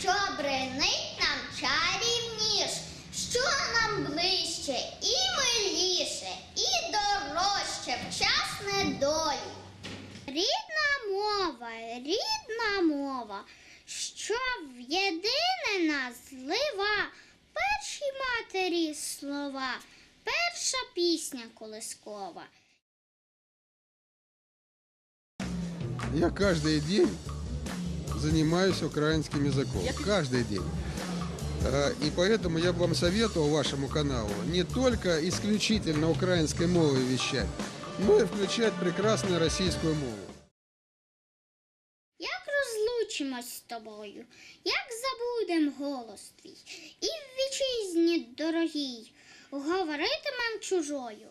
що бренить нам чарівніш, що нам ближче і миліше, і дорожче вчасне долі. Рідна мова, рідна мова, що в єдине нас злива, перші матері слова, перша пісня колискова. Я каждый день занимаюсь украинским языком. Каждый день. Э, И поэтому я бы вам советовал вашему каналу не только исключительно украинской мовой вещать, но и включать прекрасную российскую мову. Як розлучимось з тобою, як забудем голос твій, і в вітчизні дорогій говоритимем чужою.